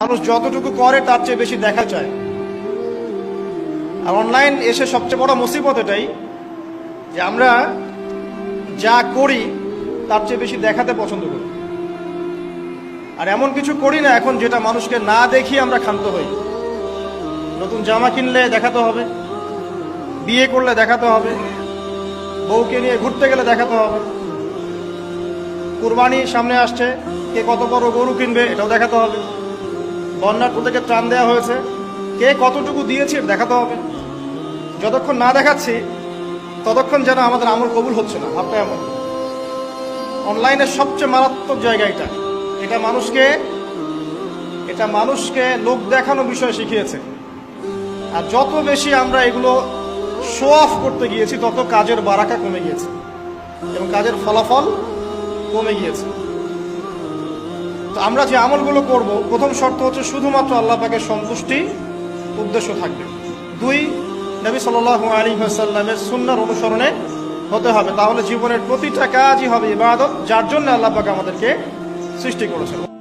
মানুষ যতটুকু করে, তার চেয়ে বেশি দেখা চায়। আর অনলাইন এসে সবচেয়ে বড় মুসিবত এটাই যে আমরা যা করি, তার চেয়ে বেশি দেখাতে পছন্দ করি। আর এমন কিছু করি না এখন যেটা মানুষকে না দেখিয়ে আমরা ক্ষান্ত হই। নতুন জামা কিনলে দেখাতে হবে, বিয়ে করলে দেখাতে হবে, বউকে নিয়ে ঘুরতে গেলে দেখাতে হবে। কুরবানি সামনে আসছে, কে কত বড় গরু কিনবে, এটাও দেখাতে হবে। বন্যার প্রত্যেকে ত্রাণ দেওয়া হয়েছে। কে কতটুকু দিয়েছে দেখাতে হবে। যতক্ষণ না দেখাচ্ছি, ততক্ষণ যেন আমাদের আমল কবুল হচ্ছে না। ভাবটা এমন। অনলাইনের সবচেয়ে মারাত্মক জায়গা এটা। এটা মানুষকে এটা মানুষকে লোক দেখানো বিষয় শিখিয়েছে। আর যত বেশি আমরা এগুলো শো অফ করতে গিয়েছি, তত কাজের বারাকা কমে গিয়েছে। এবং কাজের ফলাফল কমে গিয়েছে। তো আমরা যে আমলগুলো করব, প্রথম শর্ত হচ্ছে শুধুমাত্র আল্লাহ পাকের সন্তুষ্টি উদ্দেশ্য থাকবে। দুই, নবী সাল আলী সাল্লামের সুন্নার অনুসরণে হতে হবে। তাহলে জীবনের প্রতিটা কাজই হবে ইবাদত, যার জন্য আল্লাহ পাক আমাদেরকে সৃষ্টি করেছেন।